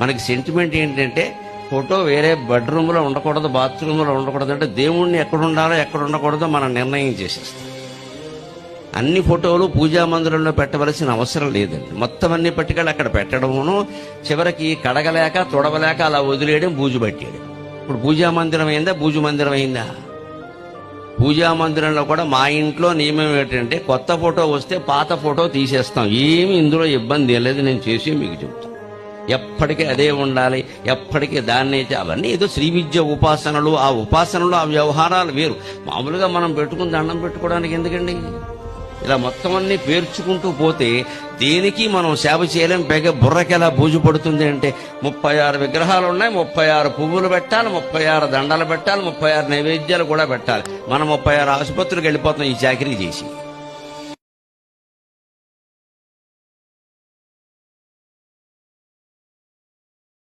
మనకి సెంటిమెంట్ ఏంటంటే ఫోటో వేరే బెడ్రూమ్లో ఉండకూడదు బాత్రూంలో ఉండకూడదు అంటే దేవుణ్ణి ఎక్కడ ఉండాలో ఎక్కడ ఉండకూడదో మనం నిర్ణయం చేసేస్తాం. అన్ని ఫోటోలు పూజా మందిరంలో పెట్టవలసిన అవసరం లేదండి. మొత్తం అన్ని పట్టుకెళ్ళి అక్కడ పెట్టడమును చివరికి కడగలేక తొడవలేక అలా వదిలేయడం బూజు పట్టేయడం. ఇప్పుడు పూజా మందిరం అయిందా బూజు మందిరం అయిందా? పూజా మందిరంలో కూడా మా ఇంట్లో నియమం ఏంటంటే కొత్త ఫోటో వస్తే పాత ఫోటో తీసేస్తాం. ఏమి ఇందులో ఇబ్బంది లేదు నేను చేసి మీకు చెప్తాను. ఎప్పటికీ అదే ఉండాలి ఎప్పటికీ దాన్నే అవన్నీ ఏదో శ్రీ విద్య ఉపాసనలు ఆ ఉపాసనలు ఆ వ్యవహారాలు వేరు. మామూలుగా మనం పెట్టుకుని దండం పెట్టుకోవడానికి ఎందుకండి? ఇలా మొత్తం అన్ని పేర్చుకుంటూ పోతే దేనికి మనం సేవ చేయలేం? పైగా బుర్రకి ఎలా బూజు పడుతుంది అంటే ముప్పై ఆరు విగ్రహాలు ఉన్నాయి ముప్పై ఆరు పువ్వులు పెట్టాలి ముప్పై ఆరు దండలు పెట్టాలి ముప్పై ఆరు నైవేద్యాలు కూడా పెట్టాలి. మనం ముప్పై ఆరు ఆసుపత్రికి వెళ్ళిపోతాం ఈ చాకరీ చేసి.